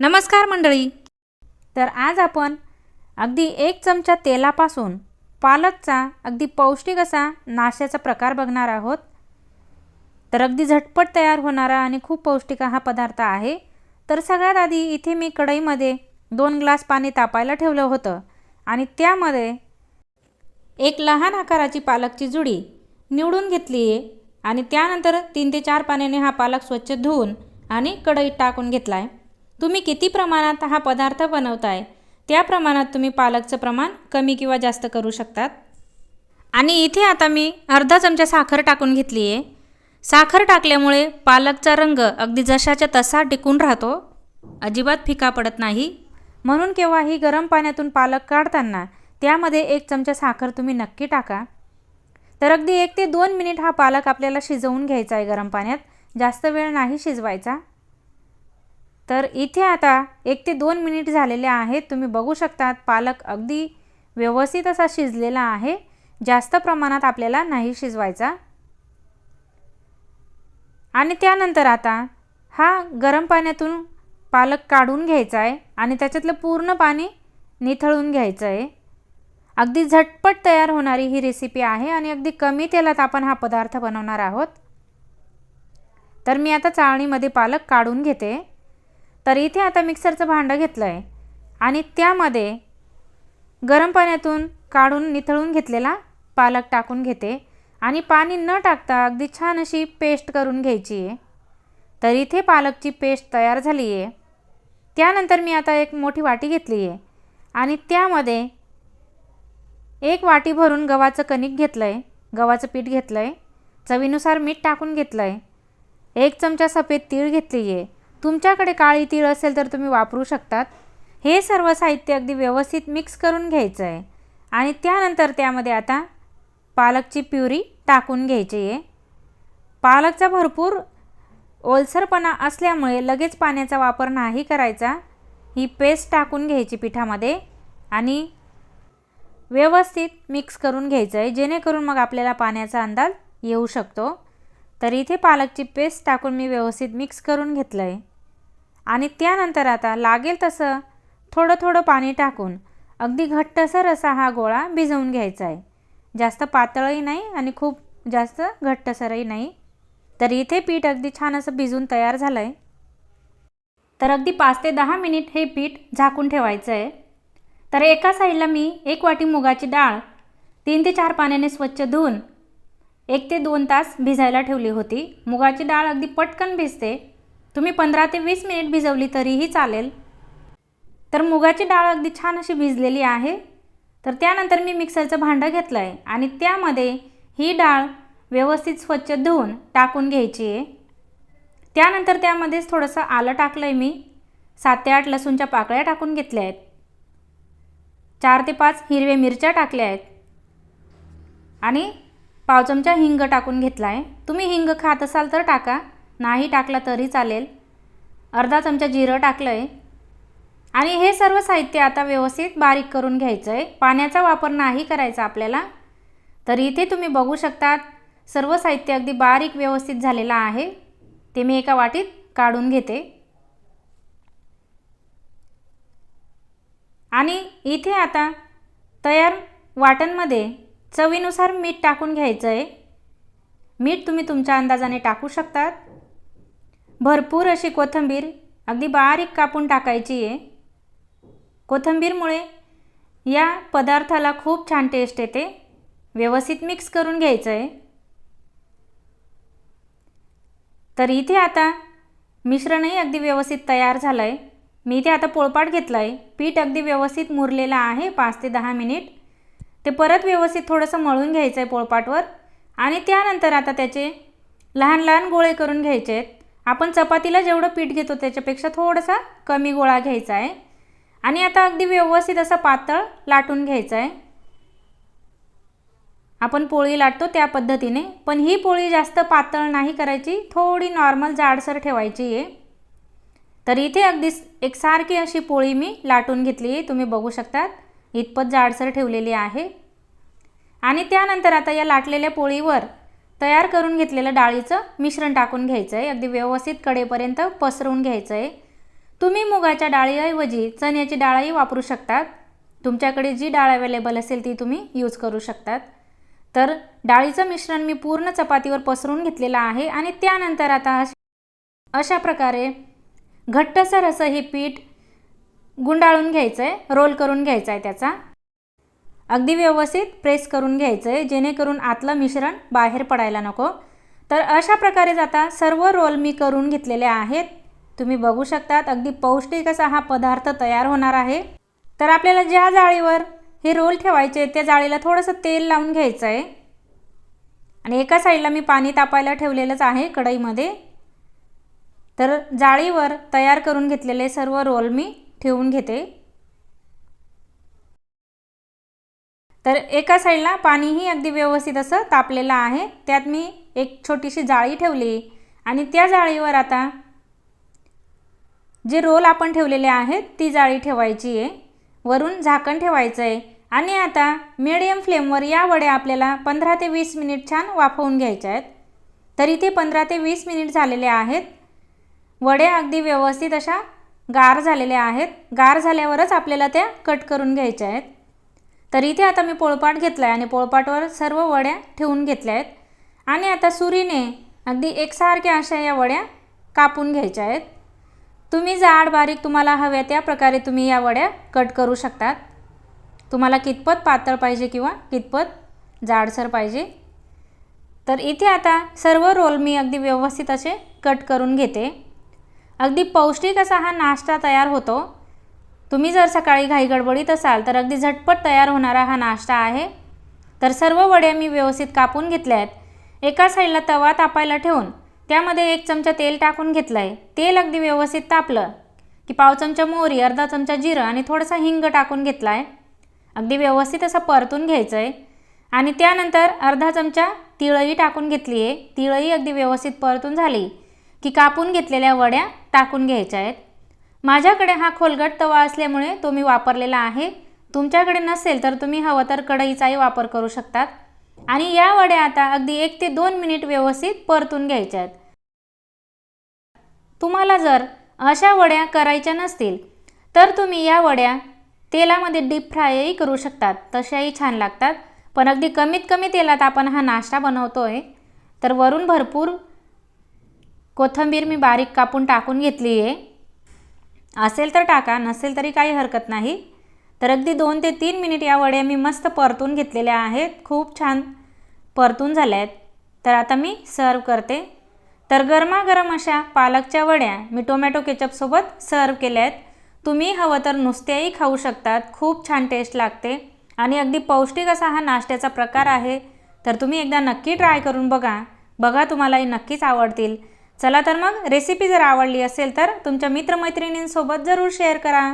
नमस्कार मंडळी. तर आज आपण अगदी एक चमचा तेलापासून पालकचा अगदी पौष्टिक असा नाश्त्याचा प्रकार बघणार आहोत. तर अगदी झटपट तयार होणारा आणि खूप पौष्टिक हा पदार्थ आहे. तर सगळ्यात आधी इथे मी कढईमध्ये दोन ग्लास पाणी तापायला ठेवलं होतं आणि त्यामध्ये एक लहान आकाराची पालकची जुडी निवडून घेतली आहे आणि त्यानंतर तीन ते चार पाण्याने हा पालक स्वच्छ धुवून आणि कढईत टाकून घेतला आहे तुम्ही किती प्रमाणात हा पदार्थ बनवताय? त्या प्रमाणात तुम्ही पालकचं प्रमाण कमी किंवा जास्त करू शकतात. आणि इथे आता मी अर्धा चमचा साखर टाकून घेतली आहे. साखर टाकल्यामुळे पालकचा रंग अगदी जशाच्या तसा टिकून राहतो. अजिबात फिका पडत नाही. म्हणून केव्हाही गरम पाण्यातून पालक काढताना त्यामध्ये एक चमचा साखर तुम्ही नक्की टाका. तर अगदी एक ते दोन मिनिट हा पालक आपल्याला शिजवून घ्यायचा आहे गरम पाण्यात. जास्त वेळ नाही शिजवायचा. तर इथे आता एक ते दोन मिनिट झालेले आहेत. तुम्ही बघू शकतात पालक अगदी व्यवस्थित असा शिजलेला आहे. जास्त प्रमाणात आपल्याला नाही शिजवायचा. आणि त्यानंतर आता हा गरम पाण्यातून पालक काढून घ्यायचा आहे आणि त्याच्यातलं पूर्ण पाणी निथळून घ्यायचं आहे अगदी झटपट तयार होणारी ही रेसिपी आहे आणि अगदी कमी तेलात आपण हा पदार्थ बनवणार आहोत. तर मी आता चाळणीमध्ये पालक काढून घेते. तर इथे आता मिक्सरचं भांडं घेतलं आहे आणि त्यामध्ये गरम पाण्यातून काढून निथळून घेतलेला पालक टाकून घेते. आणि पाणी न टाकता अगदी छान अशी पेस्ट करून घ्यायची आहे. तर इथे पालकची पेस्ट तयार झाली आहे त्यानंतर मी आता एक मोठी वाटी घेतली आहे आणि त्यामध्ये एक वाटी भरून गव्हाचं कणिक घेतलं आहे गव्हाचं पीठ घेतलं आहे चवीनुसार मीठ टाकून घेतलं आहे एक चमचा सफेद तीळ घेतली आहे तुमच्याकडे काळी तीळ असेल तर तुम्ही वापरू शकतात. हे सर्व साहित्य अगदी व्यवस्थित मिक्स करून घ्यायचं आहे आणि त्यानंतर त्यामध्ये आता पालकची प्युरी टाकून घ्यायची आहे पालकचा भरपूर ओलसरपणा असल्यामुळे लगेच पाण्याचा वापर नाही करायचा. ही पेस्ट टाकून घ्यायची पिठामध्ये आणि व्यवस्थित मिक्स करून घ्यायचं आहे जेणेकरून मग आपल्याला पाण्याचा अंदाज येऊ शकतो. तर इथे पालकची पेस्ट टाकून मी व्यवस्थित मिक्स करून घेतलं आहे आणि त्यानंतर आता लागेल तसं थोडं थोडं पाणी टाकून अगदी घट्टसर असा हा गोळा भिजवून घ्यायचा आहे. जास्त पातळही नाही आणि खूप जास्त घट्टसरही नाही. तर इथे पीठ अगदी छान असं भिजून तयार झालं आहे तर अगदी पाच ते दहा मिनिट हे पीठ झाकून ठेवायचं आहे. तर एका साईडला मी एक वाटी मुगाची डाळ तीन ते चार पाण्याने स्वच्छ धुवून एक ते दोन तास भिजायला ठेवली होती. मुगाची डाळ अगदी पटकन भिजते. तुम्ही पंधरा ते वीस मिनिट भिजवली तरीही चालेल. तर मुगाची डाळ अगदी छान अशी भिजलेली आहे. तर त्यानंतर मी मिक्सरचं भांडं घेतलं आहे आणि त्यामध्ये ही डाळ व्यवस्थित स्वच्छ धुवून टाकून घ्यायची आहे. त्यानंतर त्यामध्येच थोडंसं आलं टाकलं आहे मी. सात ते आठ लसूणच्या पाकळ्या टाकून घेतल्या आहेत. चार ते पाच हिरव्या मिरच्या टाकल्या आहेत. आणि पाव चमचा हिंग टाकून घेतला आहे तुम्ही हिंग खात असाल तर टाका. नाही टाकला तरी चालेल. अर्धा चमचा जिरं टाकलं आहे आणि हे सर्व साहित्य आता व्यवस्थित बारीक करून घ्यायचं आहे पाण्याचा वापर नाही करायचा आपल्याला. तर इथे तुम्ही बघू शकतात सर्व साहित्य अगदी बारीक व्यवस्थित झालेलं आहे. ते मी एका वाटीत काढून घेते. आणि इथे आता तयार वाटणमध्ये चवीनुसार मीठ टाकून घ्यायचं आहे मीठ तुम्ही तुमच्या अंदाजाने टाकू शकतात. भरपूर अशी कोथिंबीर अगदी बारीक कापून टाकायची आहे. कोथिंबीरमुळे या पदार्थाला खूप छान टेस्ट येते. व्यवस्थित मिक्स करून घ्यायचं आहे तर इथे आता मिश्रणही अगदी व्यवस्थित तयार झालं आहे मी इथे आता पोळपाट घेतलं आहे पीठ अगदी व्यवस्थित मुरलेलं आहे पाच ते दहा मिनिट. ते परत व्यवस्थित थोडंसं मळून घ्यायचं आहे पोळपाटवर. आणि त्यानंतर आता त्याचे लहान लहान गोळे करून घ्यायचे आहेत आपण चपातीला जेवढं पीठ घेतो त्याच्यापेक्षा थोडासा कमी गोळा घ्यायचा आहे. आणि आता अगदी व्यवस्थित असा पातळ लाटून घ्यायचा आहे. आपण पोळी लाटतो त्या पद्धतीने पण ही पोळी जास्त पातळ नाही करायची थोडी नॉर्मल जाडसर ठेवायची आहे. तर इथे अगदी एकसारखी अशी पोळी मी लाटून घेतली आहे तुम्ही बघू शकतात. इतपत जाडसर ठेवलेली आहे. आणि त्यानंतर आता या लाटलेल्या पोळीवर तयार करून घेतलेलं डाळीचं मिश्रण टाकून घ्यायचं आहे अगदी व्यवस्थित कडेपर्यंत पसरवून घ्यायचं आहे तुम्ही मुगाच्या डाळीऐवजी चण्याची डाळही वापरू शकतात. तुमच्याकडे जी डाळ अवेलेबल असेल ती तुम्ही यूज करू शकतात. तर डाळीचं मिश्रण मी पूर्ण चपातीवर पसरून घेतलेलं आहे आणि त्यानंतर आता अशा प्रकारे घट्टसर असं हे पीठ गुंडाळून घ्यायचं आहे रोल करून घ्यायचा आहे त्याचा. अगदी व्यवस्थित प्रेस करून घ्यायचं आहे जेणेकरून आतलं मिश्रण बाहेर पडायला नको. तर अशा प्रकारे आता सर्व रोल मी करून घेतलेले आहेत. तुम्ही बघू शकतात अगदी पौष्टिक असा हा पदार्थ तयार होणार आहे. तर आपल्याला ज्या जाळीवर हे रोल ठेवायचे त्या जाळीला थोडंसं तेल लावून घ्यायचं आहे आणि एका साईडला मी पाणी तापायला ठेवलेलंच आहे कढईमध्ये. तर जाळीवर तयार करून घेतलेले सर्व रोल मी ठेवून घेते. तर एका साईडला पाणीही अगदी व्यवस्थित असं तापलेलं आहे. त्यात मी एक छोटीशी जाळी ठेवली. आणि त्या जाळीवर आता जे रोल आपण ठेवलेले आहेत ती जाळी ठेवायची आहे. वरून झाकण ठेवायचं आहे आणि आता मिडियम फ्लेमवर या वड्या आपल्याला पंधरा ते वीस मिनिट छान वाफवून घ्यायच्या आहेत. तर इथे पंधरा ते वीस मिनिट झालेले आहेत. वड्या अगदी व्यवस्थित अशा गार झालेल्या आहेत. गार झाल्यावरच आपल्याला त्या कट करून घ्यायच्या आहेत. तर इथे आता मी पोळपाट घेतला आहे आणि पोळपाटवर सर्व वड्या ठेवून घेतल्या आहेत. आणि आता सुरीने अगदी एकसारख्या अशा या वड्या कापून घ्यायच्या आहेत. तुम्ही जाड बारीक तुम्हाला हव्या त्या प्रकारे तुम्ही या वड्या कट करू शकतात. तुम्हाला कितपत पातळ पाहिजे किंवा कितपत जाडसर पाहिजे. तर इथे आता सर्व रोल मी अगदी व्यवस्थित असे कट करून घेते. अगदी पौष्टिक असा हा नाश्ता तयार होतो. तुम्ही जर सकाळी घाई गडबडीत असाल तर अगदी झटपट तयार होणारा हा नाश्ता आहे. तर सर्व वड्या मी व्यवस्थित कापून घेतल्या आहेत एका साईडला तवा तापायला ठेवून त्यामध्ये एक चमचा तेल टाकून घेतलं आहे तेल अगदी व्यवस्थित तापलं की पाव चमचा मोहरी अर्धा चमचा जिरं आणि थोडासा हिंग टाकून घेतला आहे अगदी व्यवस्थित असं परतून घ्यायचं आहे आणि त्यानंतर अर्धा चमचा तिळही टाकून घेतली आहे तिळही अगदी व्यवस्थित परतून झाली की कापून घेतलेल्या वड्या टाकून घ्यायच्या आहेत. माझ्याकडे हा खोलगट तवा असल्यामुळे तो मी वापरलेला आहे. तुमच्याकडे नसेल तर तुम्ही हवं तर कढईचाही वापर करू शकतात. आणि या वड्या आता अगदी एक ते दोन मिनिट व्यवस्थित परतून घ्यायच्या आहेत तुम्हाला जर अशा वड्या करायच्या नसतील तर तुम्ही या वड्या तेलामध्ये डीप फ्रायही करू शकतात. तशाही छान लागतात. पण अगदी कमीत कमी तेलात आपण हा नाश्ता बनवतो आहे तर वरून भरपूर कोथिंबीर मी बारीक कापून टाकून घेतली आहे असेल तर टाका नसेल तरी काही हरकत नाही. तर अगदी दोन ते तीन मिनिट या वड्या मी मस्त परतून घेतलेल्या आहेत. खूप छान परतून झाल्या आहेत तर आता मी सर्व करते. तर गरमागरम अशा पालकच्या वड्या मी टोमॅटो केचपसोबत सर्व केल्या आहेत. तुम्ही हवं तर नुसत्याही खाऊ शकतात. खूप छान टेस्ट लागते. आणि अगदी पौष्टिक असा हा नाश्त्याचा प्रकार आहे. तर तुम्ही एकदा नक्की ट्राय करून बघा. बघा तुम्हालाही नक्कीच आवडतील. चला तर मग रेसिपी जर आवडली असेल तर तुमच्या मित्रमैत्रिणींसोबत जरूर शेअर करा.